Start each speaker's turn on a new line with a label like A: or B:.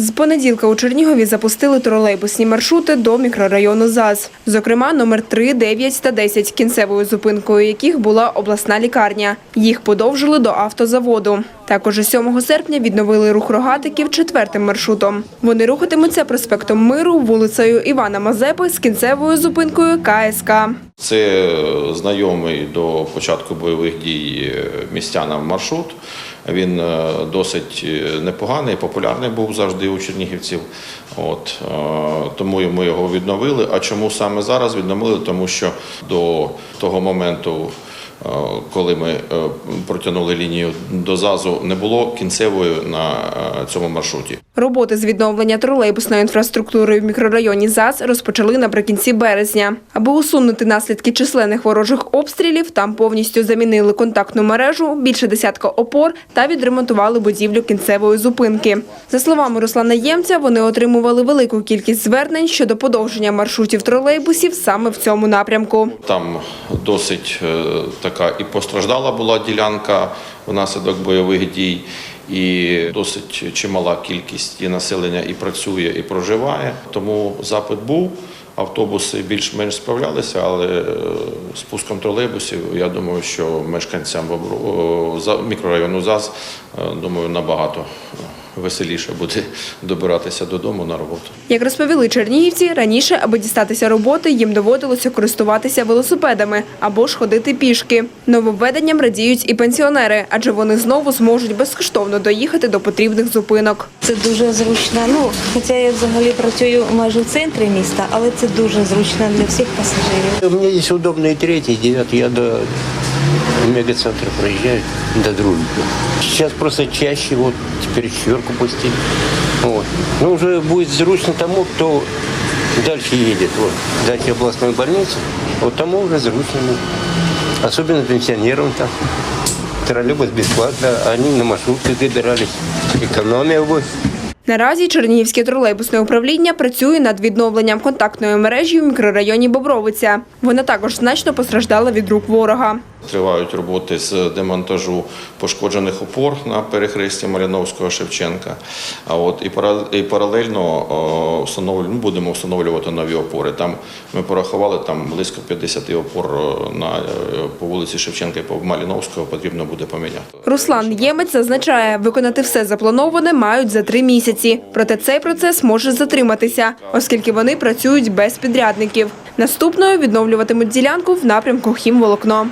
A: З понеділка у Чернігові запустили тролейбусні маршрути до мікрорайону ЗАЗ. Зокрема, номер 3, 9 та 10, кінцевою зупинкою яких була обласна лікарня. Їх подовжили до автозаводу. Також 7 серпня відновили рух рогатиків четвертим маршрутом. Вони рухатимуться проспектом Миру, вулицею Івана Мазепи з кінцевою зупинкою КСК.
B: Це знайомий до початку бойових дій містянам маршрут. Він е, досить непоганий, популярний був завжди у чернігівців. От, е, тому ми його відновили. А чому саме зараз відновили? Тому що до того моменту, е, коли ми е, протягнули лінію до ЗАЗу, не було кінцевої на е, цьому маршруті.
A: Роботи з відновлення тролейбусної інфраструктури в мікрорайоні ЗАЗ розпочали наприкінці березня. Аби усунути наслідки численних ворожих обстрілів, там повністю замінили контактну мережу, більше десятка опор та відремонтували будівлю кінцевої зупинки. За словами Руслана Ємця, вони отримували велику кількість звернень щодо подовження маршрутів тролейбусів саме в цьому напрямку.
B: Там досить е, така і постраждала була ділянка внаслідок бойових дій, і досить чимала кількість і населення і працює, і проживає. Тому запит був. Автобуси більш-менш справлялися, але е, з пуском тролейбусів, я думаю, що мешканцям мікрорайону ЗАЗ, е, думаю, набагато веселіше буде добиратися додому на роботу.
A: Як розповіли чернігівці, раніше, аби дістатися роботи, їм доводилося користуватися велосипедами або ж ходити пішки. Нововведенням радіють і пенсіонери, адже вони знову зможуть безкоштовно доїхати до потрібних зупинок.
C: Це дуже зручно. Ну, хоча я взагалі працюю майже в центрі міста, але це дуже зручно для всіх пасажирів.
D: У меня есть удобные третий, девятый. Я до мегацентра проезжаю, до Дружбы. Сейчас просто чаще, вот, теперь четверку пустили. Вот. Но уже будет зручно тому, кто дальше едет. Вот. Дальше областной больницы, вот тому уже зручно. будет. Особенно пенсионерам там. Троллейбус бесплатно, они на маршрутках добирались. Экономия будет.
A: Наразі Чернігівське тролейбусне управління працює над відновленням контактної мережі в мікрорайоні Бобровиця. Вона також значно постраждала від рук ворога.
B: Тривають роботи з демонтажу пошкоджених опор на перехресті Маліновського Шевченка. А от і паралельно о, встановлю- ну, будемо встановлювати нові опори. Там ми порахували там близько 50 опор на е, по вулиці Шевченка і по Маліновського потрібно буде поміняти.
A: Руслан Ємець зазначає, виконати все заплановане мають за три місяці. Проте цей процес може затриматися, оскільки вони працюють без підрядників. Наступною відновлюватимуть ділянку в напрямку Хімволокно.